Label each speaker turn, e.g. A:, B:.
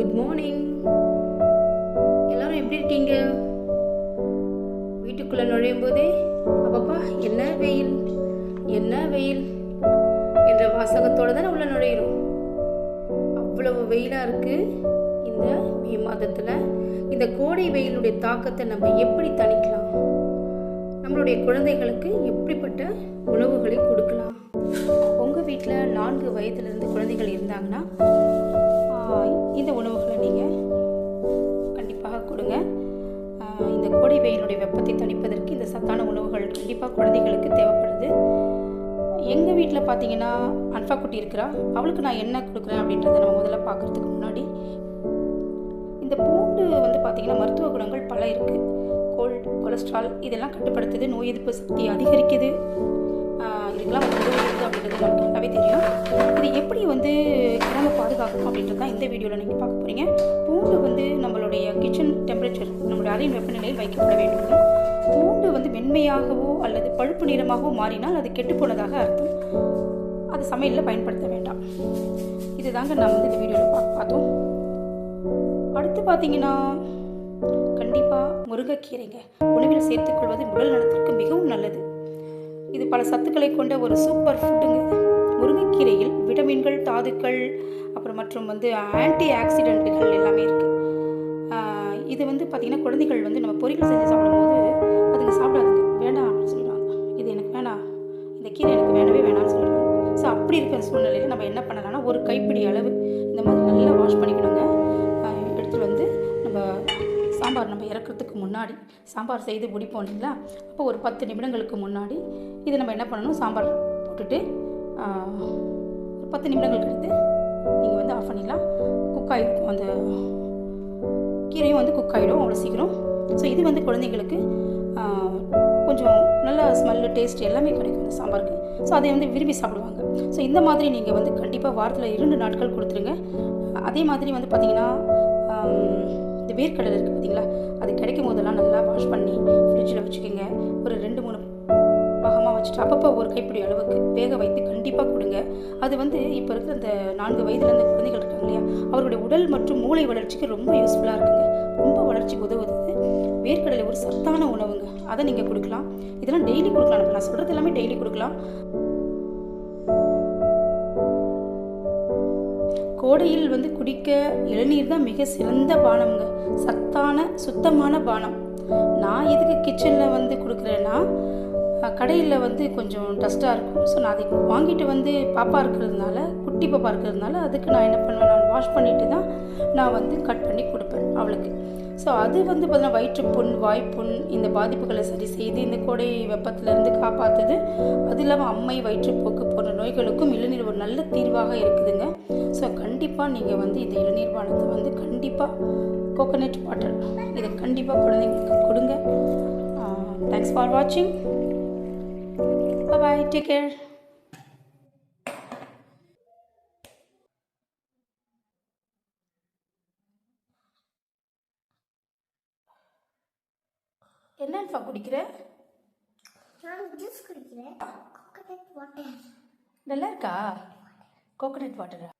A: Good morning எல்லாரும் எப்படி இருக்கீங்க? வீட்டுக்குள்ளே நுழையும் போதே அப்பப்பா என்ன வெயில்? என்ன வெயில்? என்ற வாசகத்தோடு தானே உள்ள நுழையிறோம். அவ்வளவு வெயிலாக இருக்குது இந்த மே மாதத்தில் இந்த கோடை வெயிலுடைய தாக்கத்தை நம்ம எப்படி தணிக்கலாம்? நம்மளுடைய குழந்தைகளுக்கு எப்படிப்பட்ட உணவுகளை கொடுக்கலாம்? உங்கள் வீட்டில் நான்கு வயதுலேருந்து குழந்தைகள் இருந்தாங்கன்னா இந்த கோடை வெயிலுடைய வெப்பத்தை தணிப்பதற்கு இந்த சத்தான உணவுகள் கண்டிப்பாக குழந்தைகளுக்கு தேவைப்படுது. எங்கள் வீட்டில் பார்த்தீங்கன்னா அன்ஃபா குட்டி இருக்கிறா. அவளுக்கு நான் என்ன கொடுக்குறேன் அப்படின்றத நம்ம முதல்ல பார்க்குறதுக்கு முன்னாடி இந்த பூண்டு வந்து பார்த்திங்கன்னா மருத்துவ குணங்கள் பல இருக்குது கோல்ட் கொலஸ்ட்ரால் இதெல்லாம் கட்டுப்படுத்துது நோய் எதிர்ப்பு சக்தி அதிகரிக்குது. இதுக்கெல்லாம் உதவுது அப்படின்றது நமக்கு நல்லாவே தெரியும். இது எப்படி வந்து அப்படின்றது தான் இந்த வீடியோவில் நீங்கள் பார்க்க போகிறீங்க பூண்டு வந்து நம்மளுடைய கிச்சன் டெம்பரேச்சர் நம்மளுடைய அறையின் வெப்பநிலையில் வைக்கப்பட வேண்டும். பூண்டு வந்து மென்மையாகவோ அல்லது பழுப்பு நிறமாகவோ மாறினால் அது கெட்டுப்போனதாக அர்த்தம். அது சமையலில் பயன்படுத்த வேண்டாம். இதுதாங்க நான் வந்து இந்த வீடியோவில் பார்க்க பார்த்தோம். அடுத்து பார்த்தீங்கன்னா கண்டிப்பாக முருங்கைக்கீரைங்க. உணவில் சேர்த்துக்கொள்வது உடல் நலத்திற்கு மிகவும் நல்லது. இது பல சத்துக்களை கொண்ட ஒரு சூப்பர் ஃபுட்டுங்க இது முருங்கைக்கீரையில் விட்டமின்கள் தாதுக்கள் அப்புறம் மற்றும் வந்து ஆன்டி ஆக்சிடென்ட்டுகள் எல்லாமே இருக்குது இது வந்து பார்த்திங்கன்னா குழந்தைகள் வந்து நம்ம பொரியல் செஞ்சு சாப்பிடும்போது அதுங்க சாப்பிடாதுங்க. வேண்டாம் அப்படின்னு சொல்லிடுவாங்க இது எனக்கு வேணாம். இந்த கீரை எனக்கு வேணவே வேணாம்னு சொல்லிடுவாங்க ஸோ அப்படி இருக்கிற சூழ்நிலையில் நம்ம என்ன பண்ணலாம்னா ஒரு கைப்பிடி அளவு இந்த மாதிரி நல்லா வாஷ் பண்ணிக்கணுங்க. எடுத்துகிட்டு வந்து நம்ம சாம்பார் நம்ம இறக்கிறதுக்கு முன்னாடி சாம்பார் செய்து முடிப்போம் இல்லைங்களா? அப்போ ஒரு பத்து நிமிடங்களுக்கு முன்னாடி இது நம்ம என்ன பண்ணணும்? சாம்பார் போட்டுட்டு ஒரு பத்து நிமிடங்கள் கழித்து நீங்கள் வந்து ஆஃப் பண்ணிடலாம். குக் ஆகிருக்கும் அந்த கீரையும் வந்து குக் ஆகிடும் அவ்வளோ சீக்கிரம். ஸோ இது வந்து குழந்தைங்களுக்கு கொஞ்சம் நல்ல ஸ்மெல்லு டேஸ்ட் எல்லாமே கிடைக்கும் இந்த சாம்பாருக்கு. ஸோ அதை வந்து விரும்பி சாப்பிடுவாங்க. ஸோ இந்த மாதிரி நீங்கள் வந்து கண்டிப்பாக வாரத்தில் இரண்டு நாட்கள் கொடுத்துருங்க. அதே மாதிரி வந்து பார்த்திங்கன்னா இந்த வேர்க்கடலை இருக்குது பார்த்தீங்களா? அது கிடைக்கும் போதெல்லாம் நல்லா வாஷ் பண்ணி ஃப்ரிட்ஜில் வச்சுக்கோங்க. ஒரு ரெண்டு மூணு பாகமாக வச்சுட்டு அப்பப்போ ஒரு கைப்பிடி அளவுக்கு வேக வைத்து கண்டிப்பாக கொடுங்க. அது வந்து இப்போ இருக்கிற அந்த நான்கு வயதுல அந்த குழந்தைகள் இருக்காங்க இல்லையா? அவருடைய உடல் மற்றும் மூளை வளர்ச்சிக்கு ரொம்ப யூஸ்ஃபுல்லாக இருக்குங்க. ரொம்ப வளர்ச்சிக்கு உதவுது. வேர்க்கடலை ஒரு சத்தான உணவுங்க. அதை நீங்கள் கொடுக்கலாம். இதெல்லாம் டெய்லி கொடுக்கலாம். நான் சொல்கிறது எல்லாமே டெய்லி கொடுக்கலாம். கோடையில் வந்து குடிக்க இளநீர் தான் மிக சிறந்த பானம்ங்க. சத்தான சுத்தமான பானம். நான் எதுக்கு கிச்சனில் வந்து கொடுக்குறேன்னா கடையில் வந்து கொஞ்சம் டஸ்ட்டாக இருக்கும். ஸோ நான் அதை வாங்கிட்டு வந்து பாப்பா இருக்கிறதுனால குட்டி பாப்பா இருக்கிறதுனால அதுக்கு நான் என்ன பண்ணுவேன்? நான் வாஷ் பண்ணிவிட்டு தான் நான் வந்து கட் பண்ணி கொடுப்பேன் அவளுக்கு. ஸோ அது வந்து பார்த்தீங்கன்னா வயிற்றுப்புண் வாய்ப்புண் இந்த பாதிப்புகளை சரி செய்து இந்த கோடை வெப்பத்திலேருந்து காப்பாற்றுது அது இல்லாமல் அம்மை வயிற்றுப்போக்கு போன்ற நோய்களுக்கும் இளநீர் ஒரு நல்ல தீர்வாக இருக்குதுங்க. ஸோ கண்டிப்பாக நீங்கள் வந்து இந்த இளநீர் பானத்தை வந்து கண்டிப்பாக கோகோனட் வாட்டர் இதை கண்டிப்பாக குழந்தைங்களுக்கு கொடுங்க. தேங்க்ஸ் ஃபார் வாட்சிங் பாய் டேக் கேர் என்னப்பா குடிக்கிற?
B: நான் ஜூஸ் குடிக்கிறேன். கோகனட் வாட்டர்
A: நல்லா இருக்கா கோகோனட் வாட்டரா